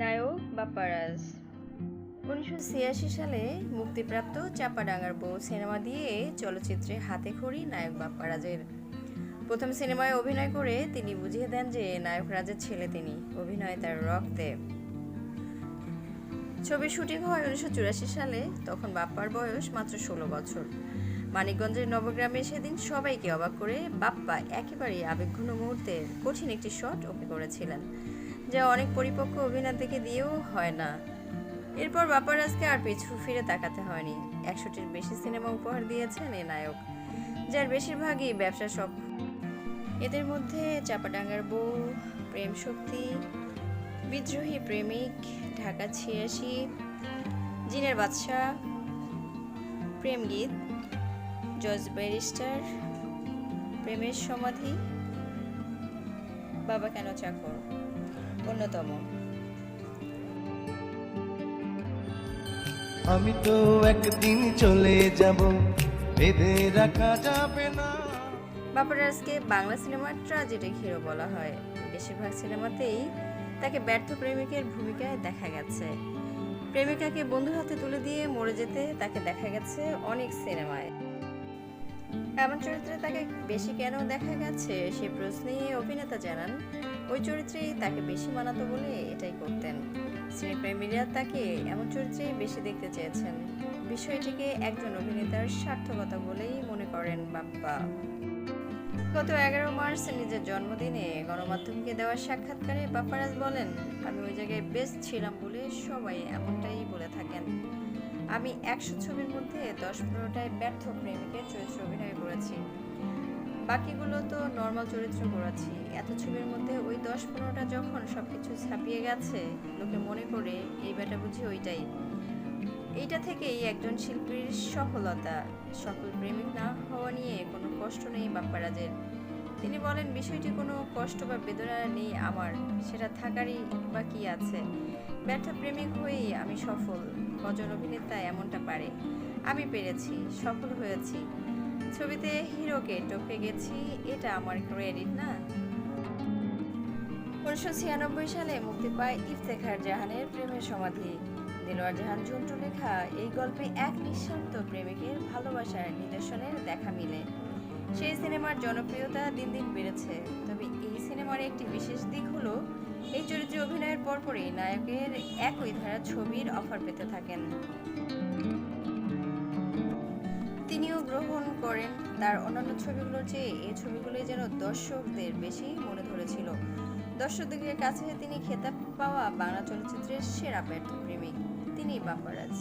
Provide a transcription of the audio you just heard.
নায়ক বাপ্পারাজ উনিশশো ছিয়াশি সালে মুক্তিপ্রাপ্ত চাপাডাঙ্গার বউ সিনেমা দিয়ে চলচ্চিত্রে হাতে খড়ি নায়ক বাপ্পারাজের প্রথম সিনেমায় অভিনয় করে তিনি বুঝিয়ে দেন যে নায়ক রাজের ছেলে তিনি, অভিনয় তার রক্তে। ছবির শুটিং হয় উনিশশো চুরাশি সালে, তখন বাপ্পার বয়স মাত্র ষোলো বছর। মানিকগঞ্জের নবগ্রামে সেদিন সবাইকে অবাক করে বাপ্পা একেবারেই আবেগঘন মুহূর্তে কঠিন একটি শট ওকে করেছিলেন। যা অনেক পরিপক্ক অভিনেতাকে দিয়েও হয় না। এরপর বাপ্পারাজকে আর পিছু ফিরে তাকাতে হয়নি। একশোটির বেশি সিনেমা উপহার দিয়েছেন এ নায়ক, যার বেশিরভাগই ব্যবসা সব। এদের মধ্যে চাপাডাঙ্গার বউ, প্রেম শক্তি, বিদ্রোহী প্রেমিক, ঢাকা ছিয়াশি, জিনের বাদশা প্রেম গীত, জজ ব্যারিস্টার, প্রেমের সমাধি, বাবা কেন চাকর? অন্যতম আমি তো একদিন চলে যাব বেঁধে রাখা যাবে না। বাপারাজকে বাংলা সিনেমার ট্রাজেডিক হিরো বলা হয়। বেশিরভাগ সিনেমাতেই তাকে ব্যর্থ প্রেমিকের ভূমিকায় দেখা গেছে। প্রেমিকাকে বন্ধুর হাতে তুলে দিয়ে মরে যেতে তাকে দেখা গেছে অনেক সিনেমায়। এমন চরিত্রে তাকে বেশি কেন দেখা গেছে সে প্রশ্নে অভিনেতা জানান ওই চরিত্রেই তাকে বেশি মানাতো বলে এটাই করতেন। সিনেপ্রেমীরা তাকে এমন চরিত্রেই বেশি দেখতে চেয়েছেন। বিষয়টিকে একজন অভিনেতার সার্থকতা বলেই মনে করেন বাপ্পা। গত এগারো মার্চ নিজের জন্মদিনে গণমাধ্যমকে দেওয়া সাক্ষাৎকারে বাপ্পারাজ বলেন, আমি ওই জায়গায় বেস্ট ছিলাম বলে সবাই এমনটাই বলে থাকেন। আমি একশো ছবির মধ্যে দশ পনেরোটায় ব্যর্থ প্রেমিকের চরিত্র অভিনয় করেছি। বাকিগুলো তো নর্মাল চরিত্র করেছি। এত ছবির মধ্যে ওই দশ পনেরোটা যখন সব কিছু ছাপিয়ে গেছে, লোকে মনে করে এই বেটা বুঝি ওইটাই। এইটা থেকেই একজন শিল্পীর সফলতা, সকল প্রেমিক না হওয়া নিয়ে কোনো কষ্ট নেই বাপ্পারাজের। তিনি বলেন, বিষয়টি কোনো কষ্ট বা বেদনা নেই আমার, সেটা থাকারই বা কি আছে। ব্যর্থ প্রেমিক হয়েই আমি সফল কজন অভিনেতা এমনটা পারে। আমি পেরেছি, সফল হয়েছি। ছবিতে হিরোকে টপকে গেছি, এটা আমার ক্রেডিট না? উনিশশো ছিয়ানব্বই সালে মুক্তি পায় ইফতেখার জাহানের প্রেমের সমাধি। দিলওয়ার জাহান ঝন্টু লেখা এই গল্পে এক নিঃস্বার্থ প্রেমিকের ভালোবাসার নিদর্শনের দেখা মিলে। সেই সিনেমার জনপ্রিয়তা দিন দিন বেড়েছে। তবে এই সিনেমার একটি বিশেষ দিক হলো, এই চরিত্রে অভিনয়ের পরপরই নায়কের একই ধারা ছবির অফার পেতে থাকেন। তিনিও গ্রহণ করেন। তার অন্যান্য ছবিগুলোর চেয়ে এই ছবিগুলোই যেন দর্শকদের বেশি মনে ধরেছিল। দর্শকদের কাছে তিনি খেতাব পাওয়া বাংলা চলচ্চিত্রের সেরা ব্যর্থ প্রেমিক। তিনি বাপ্পারাজ